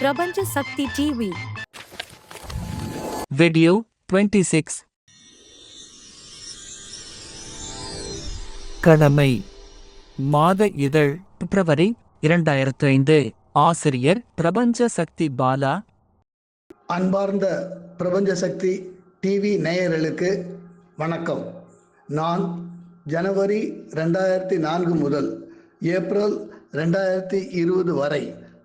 பிரபஞ்ச சக்தி TV Video 26 கடமை. மாத இதழ். பிப்ரவரி இரண்டாயிரத்து ஐந்து ஆசிரியர் பிரபஞ்ச சக்தி பாலா. அன்பார்ந்த பிரபஞ்ச சக்தி டிவி நேயர்களுக்கு வணக்கம். நான் ஜனவரி ரெண்டாயிரத்தி நான்கு முதல் ஏப்ரல் ரெண்டாயிரத்தி இருபது வரை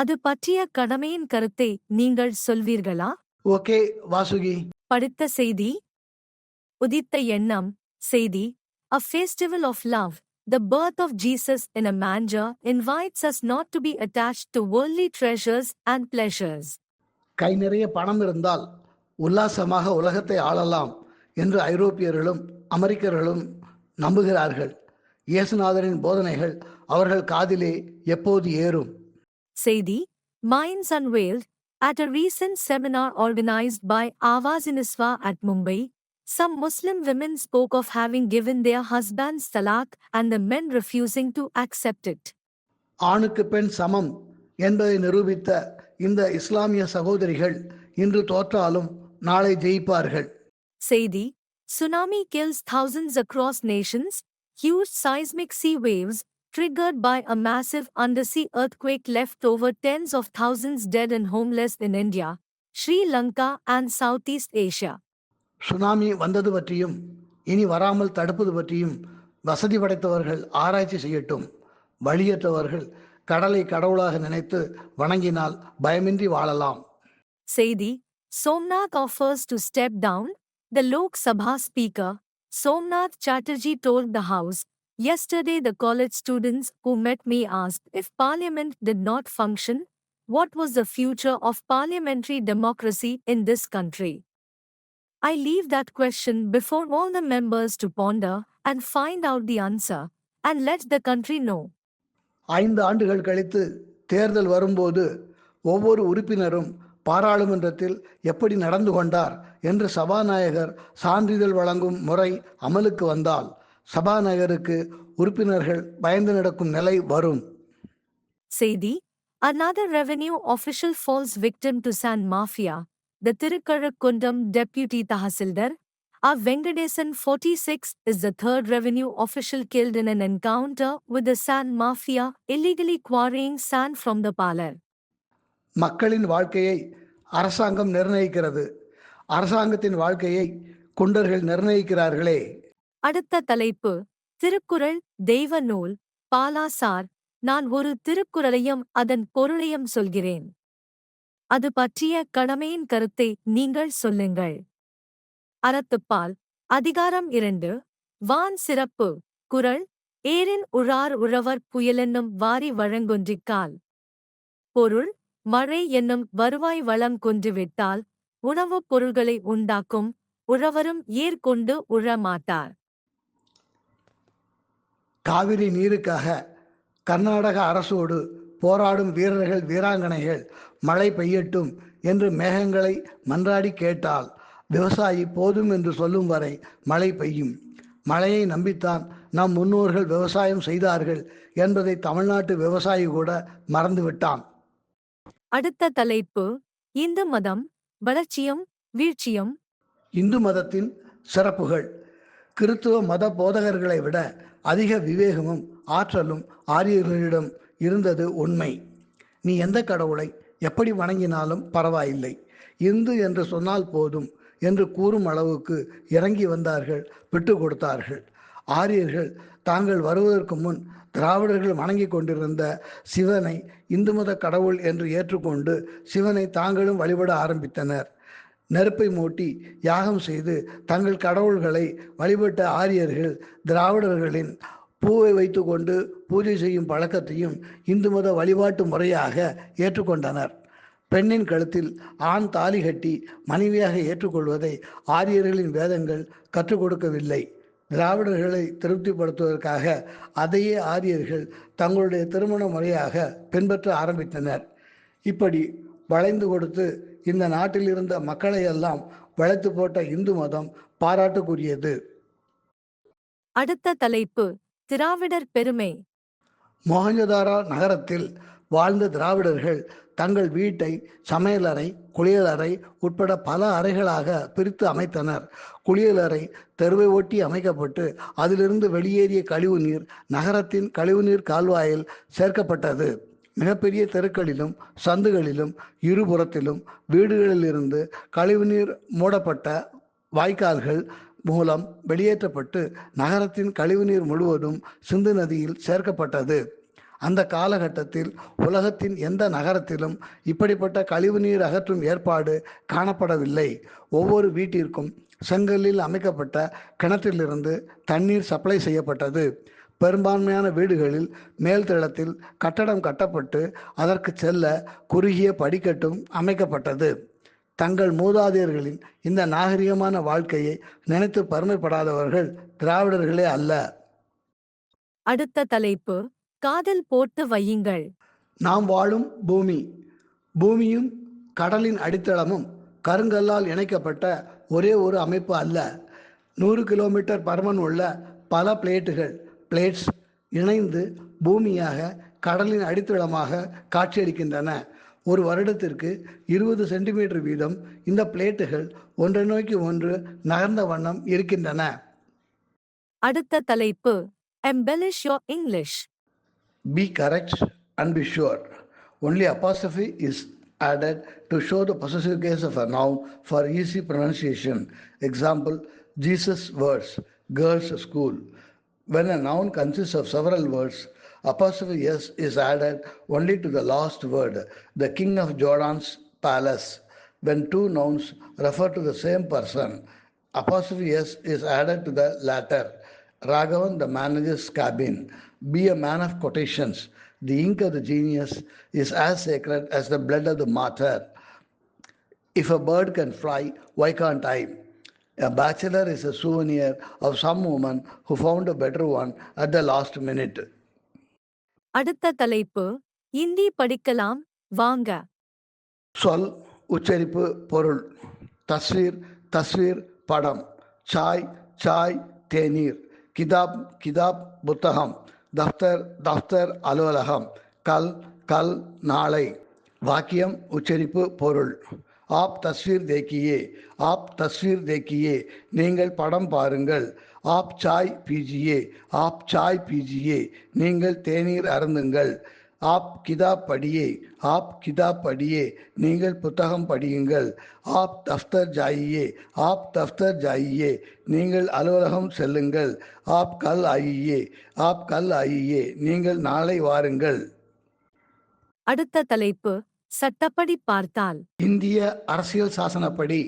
அது பற்றிய கடமையின் கருத்தை நீங்கள் சொல்வீர்களா? ஓகே வாசுகி. படித்த செய்தி? உதித்த எண்ணம் செய்தி. A festival of love, the birth of Jesus in a manger invites us not to be attached to worldly treasures and pleasures. கை நிறைய பணம் இருந்தால் உல்லாசமாக உலகத்தை ஆளலாம் என்று ஐரோப்பியர்களும் அமெரிக்கர்களும் நம்புகிறார்கள். இயேசுநாதரின் போதனைகள் அவர்கள் காதிலே எப்போது ஏறும்? செய்தி Minds Unveiled At a recent seminar organized by Awaz in Iswa at Mumbai, some Muslim women spoke of having given their husbands talaq and the men refusing to accept it. ஆணுக்கு பெண் சமம் என்பதை நிரூபித்த இந்த இஸ்லாமிய சகோதரிகள் இன்று தோற்றாலும் நாளை ஜெயிப்பார்கள் Saidi, tsunami kills thousands across nations, huge seismic sea waves, triggered by a massive undersea earthquake left over tens of thousands dead and homeless in India, Sri Lanka and Southeast Asia. Tsunami வந்தது பற்றியும் இனி வராமல் தடுப்பது பற்றியும் வசதி படைத்தவர்கள் ஆராய்ச்சி செய்யட்டும் வழியற்றவர்கள் கடலை கடவுளாக நினைத்து வணங்கினால் பயமின்றி வாழலாம் Saidi, Somnath offers to step down, the Lok Sabha speaker, Somnath Chatterjee told the House, Yesterday the college students who met me asked if parliament did not function, what was the future of parliamentary democracy in this country? I leave that question before all the members to ponder and find out the answer, and let the country know. ஐந்து ஆண்டுகள் கழித்து தேர்தல் வரும்போது ஒவ்வொரு உறுப்பினரும் பாராளுமன்றத்தில் எப்படி நடந்து கொண்டார் என்று சபாநாயகர் சான்றிதழ் வழங்கும் முறை அமலுக்கு வந்தால் சபாநாயகருக்கு உறுப்பினர்கள் பயந்து நடக்கும் நிலை வரும் Saidi, another revenue official falls victim to sand mafia. The Tirukarakkundam deputy Tahasildar, R. Venkadesan 46 is the third revenue official killed in an encounter with the sand mafia illegally quarrying sand from the Palar. மக்களின் வாழ்க்கையை அரசாங்கம் நிர்ணயிக்கிறது அரசாங்கத்தின் வாழ்க்கையை குண்டர்கள் நிர்ணயிக்கிறார்களே அடுத்த தலைப்பு திருக்குறள் தெய்வ நூல் பாலாசார். நான் ஒரு திருக்குறளையும் அதன் பொருளையும் சொல்கிறேன். அது பற்றிய கடமையின் கருத்தை நீங்கள் சொல்லுங்கள். அறத்துப்பால் அதிகாரம் இரண்டு வான் சிறப்பு குறள் ஏரின் உழார் உழவர் புயலென்னும் வாரி வழங்கொன்றிக்கால். பொருள் மழை என்னும் வருவாய் வளம் கொன்றுவிட்டால் உணவுப் பொருள்களை உண்டாக்கும் உழவரும் ஏர் கொண்டு உழமாட்டார். காவிரி நீருக்காக கர்நாடக அரசோடு போராடும் வீரர்கள் வீராங்கனைகள் மழை பெய்யட்டும் என்று மேகங்களை மன்றாடி கேட்டால் விவசாயி போதும் என்று சொல்லும் வரை மழை பெய்யும். மழையை நம்பித்தான் நம் முன்னோர்கள் விவசாயம் செய்தார்கள் என்பதை தமிழ்நாட்டு விவசாயி கூட மறந்துவிட்டான். அடுத்த தலைப்பு இந்து மதம் வளர்ச்சியும் வீழ்ச்சியும். இந்து மதத்தின் சிறப்புகள். கிறித்துவ மத போதகர்களை விட அதிக விவேகமும் ஆற்றலும் ஆரியர்களிடம் இருந்தது உண்மை. நீ எந்த கடவுளை எப்படி வணங்கினாலும் பரவாயில்லை. இந்து என்று சொன்னால் போதும் என்று கூறும் அளவுக்கு இறங்கி வந்தார்கள் விட்டு கொடுத்தார்கள். ஆரியர்கள் தாங்கள் வருவதற்கு முன் திராவிடர்கள் வணங்கி கொண்டிருந்த சிவனை இந்து மத கடவுள் என்று ஏற்றுக்கொண்டு சிவனை தாங்களும் வழிபட ஆரம்பித்தனர். நெருப்பை மூட்டி யாகம் செய்து தங்கள் கடவுள்களை வழிபட்ட ஆரியர்கள் திராவிடர்களின் பூவை வைத்துக்கொண்டு பூஜை செய்யும் பழக்கத்தையும் இந்து மத வழிபாட்டு முறையாக ஏற்றுக்கொண்டனர். பெண்ணின் கழுத்தில் ஆண் தாலி கட்டி மனைவியாக ஏற்றுக்கொள்வதை ஆரியர்களின் வேதங்கள் கற்றுக் கொடுக்கவில்லை. திராவிடர்களை திருப்திப்படுத்துவதற்காக அதையே ஆரியர்கள் தங்களுடைய திருமண முறையாக பின்பற்ற ஆரம்பித்தனர். இப்படி வளைந்து கொடுத்து இந்த நாட்டில் இருந்த மக்களை எல்லாம் வளைத்து போட்ட இந்து மதம் பாராட்டுக்குரியது. அடுத்த தலைப்பு திராவிடர் பெருமை. மொஹஞ்சதாரோ நகரத்தில் வாழ்ந்த திராவிடர்கள் தங்கள் வீட்டை சமையலறை குளியலறை உட்பட பல அறைகளாக பிரித்து அமைத்தனர். குளியலறை தெருவை ஒட்டி அமைக்கப்பட்டு அதிலிருந்து வெளியேறிய கழிவுநீர் நகரத்தின் கழிவுநீர் கால்வாயில் சேர்க்கப்பட்டது. மிகப்பெரிய தெருக்களிலும் சந்துகளிலும் இருபுறத்திலும் வீடுகளிலிருந்து கழிவுநீர் மூடப்பட்ட வாய்க்கால்கள் மூலம் வெளியேற்றப்பட்டு நகரத்தின் கழிவுநீர் முழுவதும் சிந்து நதியில் சேர்க்கப்பட்டது. அந்த காலகட்டத்தில் உலகத்தின் எந்த நகரத்திலும் இப்படிப்பட்ட கழிவுநீர் அகற்றும் ஏற்பாடு காணப்படவில்லை. ஒவ்வொரு வீட்டிற்கும் செங்கலில் அமைக்கப்பட்ட கிணற்றிலிருந்து தண்ணீர் சப்ளை செய்யப்பட்டது. பெரும்பான்மையான வீடுகளில் மேல்தளத்தில் கட்டடம் கட்டப்பட்டு அதற்கு செல்ல குறுகிய படிக்கட்டும் அமைக்கப்பட்டது. தங்கள் மூதாதையர்களின் இந்த நாகரிகமான வாழ்க்கையை நினைத்து பெருமைப்படாதவர்கள் திராவிடர்களே அல்ல. அடுத்த தலைப்பு காதல் போட்டு வையுங்கள். நாம் வாழும் பூமி பூமியும் கடலின் அடித்தளமும் கருங்கல்லால் இணைக்கப்பட்ட ஒரே ஒரு அமைப்பு அல்ல. நூறு கிலோமீட்டர் பருமன் உள்ள பல பிளேட்டுகள் பிளேட்ஸ் இணைந்து பூமியாக கடலின் அடித்தளமாக காட்சியளிக்கின்றன ஒரு வருடத்திற்கு இருபது சென்டிமீட்டர் வீதம் இந்த பிளேட்டுகள் ஒன்றை நோக்கி ஒன்று நகர்ந்த வண்ணம் இருக்கின்றன அடுத்த தலைப்பு embellish your English Be correct and be sure. Only apostrophe is added to show the possessive case of a noun for easy pronunciation. Example, Jesus' words, girls' school. When a noun consists of several words, apostrophe s is added only to the last word, the king of Jordan's palace. When two nouns refer to the same person, apostrophe s is added to the latter. Raghavan, the manager's cabin. Be a man of quotations. The ink of the genius is as sacred as the blood of the martyr. If a bird can fly, why can't I? A bachelor is a souvenir of some woman who found a better one at the last minute. அடுத்த தலைப்பு இந்தி படிக்கலாம் வாங்க. சொல் உச்சரிப்பு பொருள். தஸ்வீர் தஸ்வீர் படம். சாய் சாய் தேநீர். கிதாப் கிதாப் புத்தகம். தஃப்தர் தஃப்தர் அலுவலகம். கல் கல் நாளை. வாக்கியம் உச்சரிப்பு பொருள். ஆப் தஸ்வீர் தேக்கியே ஆப் தஸ்வீர் தேக்கியே நீங்கள் படம் பாருங்கள். ஆப் சாய் பீஜியே ஆப் சாய் பீஜியே நீங்கள் தேநீர் அருந்துங்கள். ஆப் கிதாப் படியே ஆப் கிதாப் படியே நீங்கள் புத்தகம் படியுங்கள். ஆப் தஃப்தர் ஜாயியே ஆப் தஃப்தர் ஜாயியே நீங்கள் அலுவலகம் செல்லுங்கள். ஆப் கல் ஆயியே ஆப் கல் ஆயியே நீங்கள் நாளை வாருங்கள். அடுத்த தலைப்பு சட்டப்படி பார்த்தால். இந்திய அரசியல் சாசனப்படி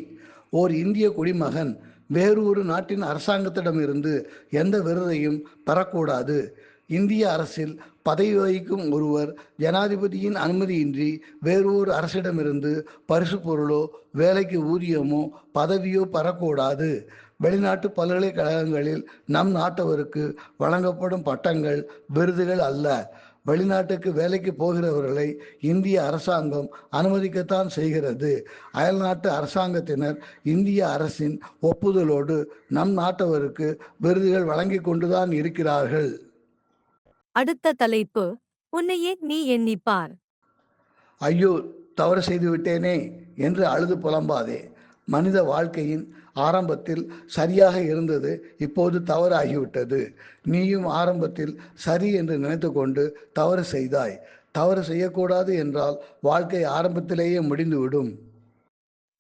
ஓர் இந்திய குடிமகன் வேறு ஒரு நாட்டின் அரசாங்கத்திடமிருந்து எந்த விருதையும் பெறக்கூடாது. இந்திய அரசில் பதவி வகிக்கும் ஒருவர் ஜனாதிபதியின் அனுமதியின்றி வேறு ஒரு அரசிடமிருந்து பரிசு பொருளோ வேலைக்கு ஊதியமோ பதவியோ பெறக்கூடாது. வெளிநாட்டு பல்கலைக்கழகங்களில் நம் நாட்டவருக்கு வழங்கப்படும் பட்டங்கள் விருதுகள் அல்ல. வெளிநாட்டுக்கு வேலைக்கு போகிறவர்களை இந்திய அரசாங்கம் அனுமதிக்கத்தான் செய்கிறது. அயல்நாட்டு அரசாங்கத்தினர் இந்திய அரசின் ஒப்புதலோடு நம் நாட்டவருக்கு விருதுகள் வழங்கி கொண்டுதான் இருக்கிறார்கள். அடுத்த தலைப்பு உன்னையே நீ எண்ணிப்பார். ஐயோ தவறு செய்து விட்டேனே என்று அழுது புலம்பாதே. மனித வாழ்க்கையின் ஆரம்பத்தில் சரியாக இருந்தது இப்போது தவறாகிவிட்டது. நீயும் ஆரம்பத்தில் சரி என்று நினைத்துக்கொண்டு தவறு செய்தாய். தவறு செய்யக்கூடாது என்றால் வாழ்க்கை ஆரம்பத்திலேயே முடிந்துவிடும்.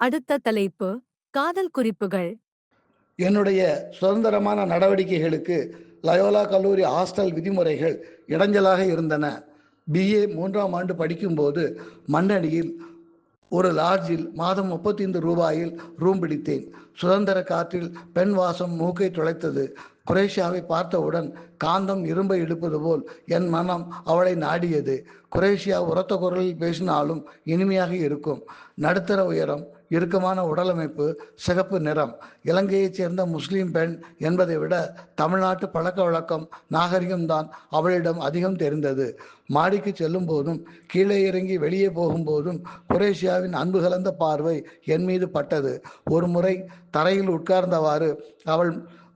அடுத்த தலைப்பு காதல் குறிப்புகள். என்னுடைய சுதந்திரமான நடவடிக்கைகளுக்கு லயோலா கல்லூரி ஹாஸ்டல் விதிமுறைகள் இடைஞ்சலாக இருந்தன. பிஏ மூன்றாம் ஆண்டு படிக்கும்போது மண்ணடியில் ஒரு லாட்ஜில் மாதம் முப்பத்தைந்து ரூபாயில் ரூம் பிடித்தேன். சுதந்திர காற்றில் பெண் வாசம் மூக்கை துளைத்தது. குரேஷியாவை பார்த்தவுடன் காந்தம் இரும்பை எடுப்பது போல் என் மனம் அவளை நாடியது. குரேஷியா உரத்த குரலில் பேசினாலும் இனிமையாக இருக்கும். நடுத்தர உயரம் இறுக்கமான உடலமைப்பு சிகப்பு நிறம். இலங்கையைச் சேர்ந்த முஸ்லீம் பெண் என்பதை விட தமிழ்நாட்டு பழக்க வழக்கம் நாகரிகம்தான் அவளிடம் அதிகம் தெரிந்தது. மாடிக்கு செல்லும் போதும் கீழே இறங்கி வெளியே போகும்போதும் குரேஷியாவின் அன்பு கலந்த பார்வை என் மீது பட்டது. ஒரு முறை தரையில் உட்கார்ந்தவாறு அவள்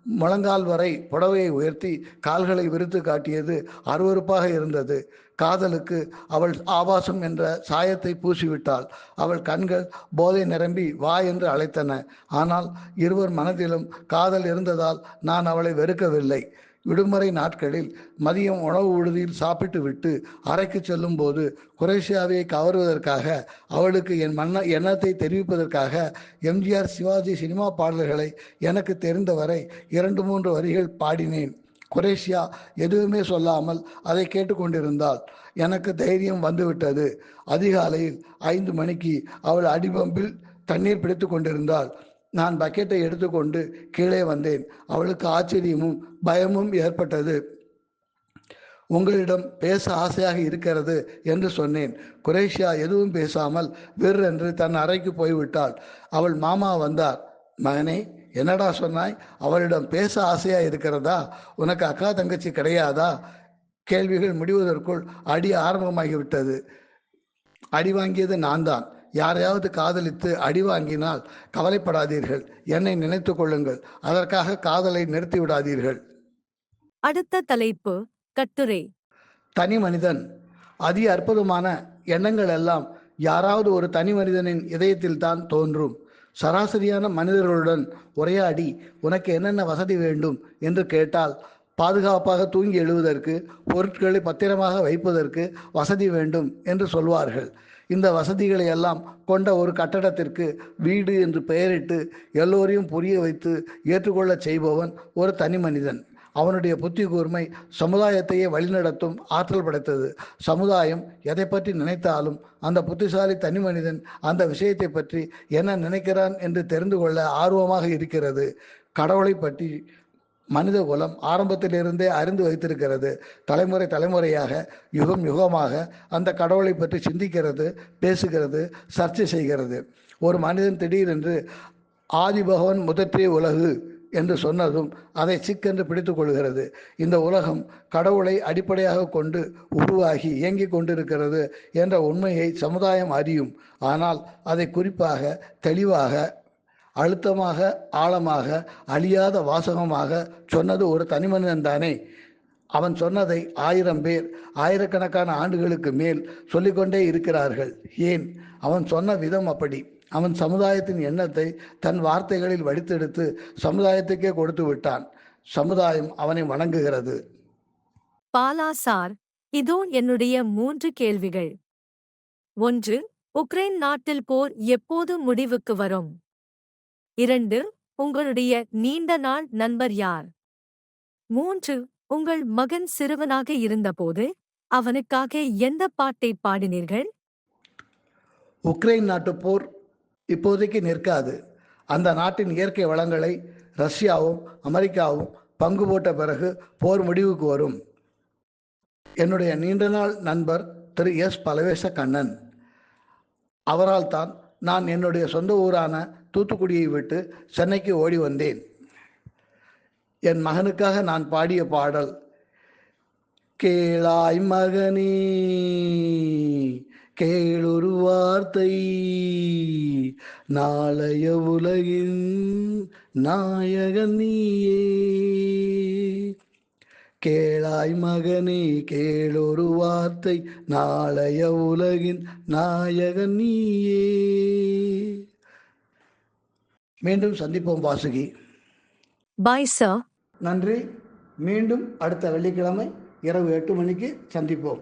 முழங்கால் வரை புடவையை உயர்த்தி கால்களை விரித்து காட்டியது அருவருப்பாக இருந்தது. காதலுக்கு அவள் ஆபாசம் என்ற சாயத்தை பூசிவிட்டாள். அவள் கண்கள் போதை நிரம்பி வா என்று அழைத்தன. ஆனால் இருவர் மனதிலும் காதல் இருந்ததால் நான் அவளை வெறுக்கவில்லை. விடுமுறை நாட்களில் மதியம் உணவு விடுதியில் சாப்பிட்டு விட்டு அறைக்கு செல்லும் போது குரேஷியாவை கவருவதற்காக அவளுக்கு என் மன்ன எண்ணத்தை தெரிவிப்பதற்காக எம்ஜிஆர் சிவாஜி சினிமா பாடல்களை எனக்கு தெரிந்தவரை இரண்டு மூன்று வரிகள் பாடினேன். குரேஷியா எதுவுமே சொல்லாமல் அதை கேட்டுக்கொண்டிருந்தாள். எனக்கு தைரியம் வந்துவிட்டது. அதிகாலையில் ஐந்து மணிக்கு அவள் அடிபம்பில் தண்ணீர் பிடித்து கொண்டிருந்தாள் நான் பக்கெட்டை எடுத்துக்கொண்டு கீழே வந்தேன். அவளுக்கு ஆச்சரியமும் பயமும் ஏற்பட்டது. உங்களிடம் பேச ஆசையாக இருக்கிறது என்று சொன்னேன். குரேஷியா எதுவும் பேசாமல் விர் என்று தன் அறைக்கு போய்விட்டாள். அவள் மாமா வந்தார். மகனே என்னடா சொன்னாய்? அவளிடம் பேச ஆசையா இருக்கிறதா? உனக்கு அக்கா தங்கச்சி கிடையாதா? கேள்விகள் முடிவதற்குள் அடி ஆரம்பமாகிவிட்டது. அடி வாங்கியது நான் தான் யாரையாவது காதலித்து அடி வாங்கினால் கவலைப்படாதீர்கள். என்னை நினைத்து கொள்ளுங்கள். அதற்காக காதலை நிறுத்தி விடாதீர்கள். அடுத்த தலைப்பு கட்டுரை. தனி மனிதன். அதி அற்புதமான எண்ணங்கள் எல்லாம் யாராவது ஒரு தனி மனிதனின் இதயத்தில் தான் தோன்றும். சராசரியான மனிதர்களுடன் உரையாடி உனக்கு என்னென்ன வசதி வேண்டும் என்று கேட்டால் பாதுகாப்பாக தூங்கி எழுவதற்கு பொருட்களை பத்திரமாக வைப்பதற்கு வசதி வேண்டும் என்று சொல்வார்கள். இந்த வசதிகளை எல்லாம் கொண்ட ஒரு கட்டடத்திற்கு வீடு என்று பெயரிட்டு எல்லோரையும் புரிய வைத்து ஏற்றுக்கொள்ளச் செய்பவன் ஒரு தனி மனிதன். அவனுடைய புத்தி கூர்மை சமுதாயத்தையே வழிநடத்தும் ஆற்றல் படைத்தது. சமுதாயம் எதை பற்றி நினைத்தாலும் அந்த புத்திசாலி தனி மனிதன் அந்த விஷயத்தை பற்றி என்ன நினைக்கிறான் என்று தெரிந்து கொள்ள ஆர்வமாக இருக்கிறது. கடவுளை பற்றி மனித குலம் ஆரம்பத்திலிருந்தே அறிந்து வைத்திருக்கிறது. தலைமுறை தலைமுறையாக யுகம் யுகமாக அந்த கடவுளை பற்றி சிந்திக்கிறது பேசுகிறது சர்ச்சை செய்கிறது. ஒரு மனிதன் திடீரென்று ஆதி பகவன் முதற்றே உலகு என்று சொன்னதும் அதை சிக்கென்று பிடித்து கொள்கிறது. இந்த உலகம் கடவுளை அடிப்படையாக கொண்டு உருவாகி இயங்கிக் கொண்டிருக்கிறது என்ற உண்மையை சமுதாயம் அறியும். ஆனால் அதை குறிப்பாக தெளிவாக அழுத்தமாக ஆழமாக அழியாத வாசகமாக சொன்னது ஒரு தனிமனிதன் தானே. அவன் சொன்னதை ஆயிரம் பேர் ஆயிரக்கணக்கான ஆண்டுகளுக்கு மேல் சொல்லிக்கொண்டே இருக்கிறார்கள். ஏன்? அவன் சொன்ன விதம் அப்படி. அவன் சமுதாயத்தின் எண்ணத்தை தன் வார்த்தைகளில் வடித்தெடுத்து சமுதாயத்துக்கே கொடுத்து விட்டான். சமுதாயம் அவனை வணங்குகிறது. பாலா சார் இதோ என்னுடைய மூன்று கேள்விகள். ஒன்று உக்ரைன் நாட்டில் போர் எப்போது முடிவுக்கு வரும்? இரண்டு உங்களுடைய நீண்ட நாள் நண்பர் யார்? மூன்று உங்கள் மகன் சிறுவனாக இருந்தபோது அவனுக்காக எந்த பாட்டை பாடினீர்கள்? உக்ரைன் நாட்டு போர் இப்போதைக்கு நிற்காது. அந்த நாட்டின் இயற்கை வளங்களை ரஷ்யாவும் அமெரிக்காவும் பங்கு போட்ட பிறகு போர் முடிவுக்கு வரும். என்னுடைய நீண்ட நாள் நண்பர் திரு எஸ். பலவேச கண்ணன். அவரால் தான் நான் என்னுடைய சொந்த ஊரான தூத்துக்குடியை விட்டு சென்னைக்கு ஓடி வந்தேன். என் மகனுக்காக நான் பாடிய பாடல் கேளாய் மகனே கேளொரு வார்த்தை. நாளைய உலகின் நாயகன் நீயே. கேளாய் மகனே கேளொரு வார்த்தை. நாளைய உலகின் நாயகன் நீயே. மீண்டும் சந்திப்போம் வாசுகி. பாய் சார் நன்றி. மீண்டும் அடுத்த வெள்ளிக்கிழமை இரவு எட்டு மணிக்கு சந்திப்போம்.